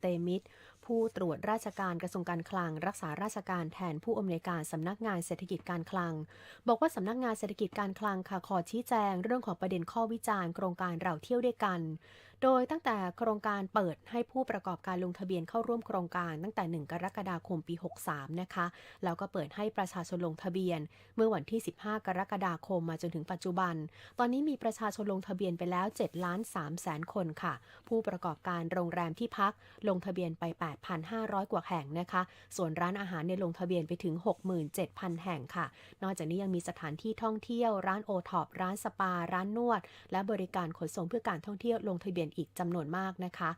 เตมิตร ผู้ตรวจราชการกระทรวงการคลัง รักษาราชการแทนผู้อำนวยการสำนักงานเศรษฐกิจการคลัง บอกว่าสำนักงานเศรษฐกิจการคลังค่ะขอชี้แจง เรื่องของประเด็นข้อวิจารณ์โครงการเราเที่ยวด้วยกัน โดยตั้งแต่โครงการเปิดให้ผู้ประกอบการลงทะเบียนเข้าร่วมโครงการตั้งแต่ 1 กรกฎาคมปี 63 นะคะ แล้วก็เปิดให้ประชาชนลงทะเบียน เมื่อวันที่ 15 กรกฎาคมมาจนถึงปัจจุบัน ตอนนี้มีประชาชนลงทะเบียนไปแล้ว7ล้าน3แสนคนค่ะ ผู้ประกอบการโรงแรมที่พักลงทะเบียนไป 8,500 กว่าแห่งนะคะ ส่วนร้านอาหารในลงทะเบียนไปถึง 67,000 แห่งค่ะ นอกจากนี้ยังมีสถานที่ท่องเที่ยว ร้านโอท็อปร้านสปา ร้านนวด และบริการขนส่งเพื่อการท่องเที่ยวลงทะเบียนอีกจำนวนมากนะคะ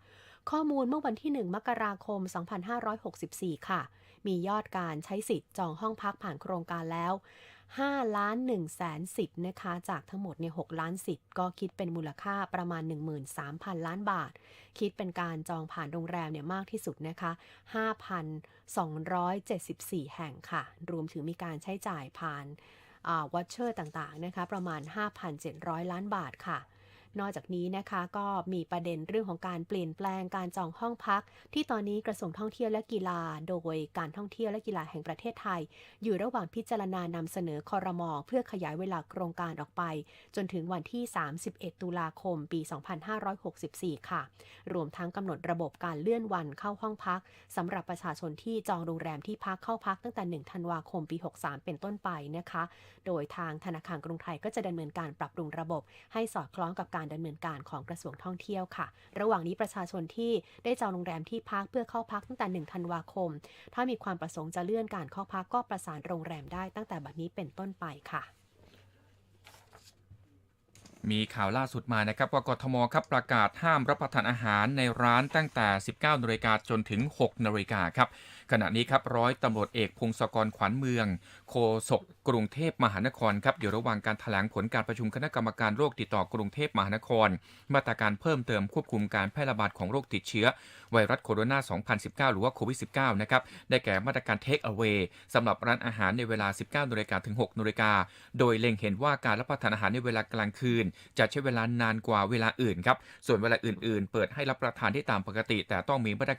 ข้อมูลเมื่อวันที่ 1 มกราคม 2564 ค่ะ มียอดการใช้สิทธิ์จองห้องพักผ่านโครงการแล้ว5ล้าน1แสนสิทธิ์นะคะ จากทั้งหมดเนี่ย6ล้านสิทธิ์ก็คิดเป็นมูลค่าประมาณ 13,000 ล้านบาท คิดเป็นการจองผ่านโรงแรมเนี่ยมากที่สุดนะคะ 5,274 แห่งค่ะ รวมถึงมีการใช้จ่ายผ่านวัชเชอร์ต่างๆนะคะ ประมาณ 5,700 ล้านบาทค่ะ นอกจากนี้นะคะก็มีประเด็นเรื่องของการเปลี่ยนแปลงการจองห้องพัก ที่ตอนนี้กระทรวงท่องเที่ยวและกีฬา โดยการท่องเที่ยวและกีฬาแห่งประเทศไทย อยู่ระหว่างพิจารณานำเสนอคอรมอเพื่อขยายเวลาโครงการออกไป จนถึงวันที่ 31 ตุลาคม ปี 2564 ค่ะ รวมทั้งกำหนดระบบการเลื่อนวันเข้าห้องพักสำหรับประชาชนที่จองโรงแรมที่พักเข้าพักตั้งแต่ 1 ธันวาคม ปี 63 เป็นต้นไปนะคะ โดยทางธนาคารกรุงไทยก็จะดำเนินการปรับปรุงระบบ ให้สอดคล้องกับการดำเนินการของกระทรวงท่องเที่ยวค่ะ ระหว่างนี้ประชาชนที่ได้จองโรงแรมที่พักเพื่อเข้าพักตั้งแต่1ธันวาคม ถ้ามีความประสงค์จะเลื่อนการเข้าพักก็ประสานโรงแรมได้ตั้งแต่บัดนี้เป็นต้นไปค่ะมีข่าวล่าสุดมานะครับว่ากทมครับประกาศห้ามรับประทานอาหารในร้านตั้งแต่ 19นาฬิกาจนถึง 6นาฬิกาครับ ขณะนี้ครับร้อยตำรวจเอกพงศกรขวัญเมืองโฆษกกรุงเทพมหานครครับอยู่ระหว่างการถแถลงผลการประชุมคณะกรรมการโรคติดต่อกรุงเทพมหานคร มาตรการเพิ่มเติมควบคุมการแพร่ระบาดของโรคติดเชื้อ ไวรัสโคโรนา 2019 หรือว่าโควิด -19 นะครับได้แก่มาตรการ Take Away สำหรับร้านอาหารในเวลา 19นาฬิกาถึง6นาฬิกาโดยเล็งเห็นว่าการรับประทานอาหารในเวลากลางคืน จะใช้เวลานานกว่าเวลาอื่นครับส่วนเวลาอื่น ๆ เปิดให้รับประทานได้ตามปกติ แต่ต้องมีมาตร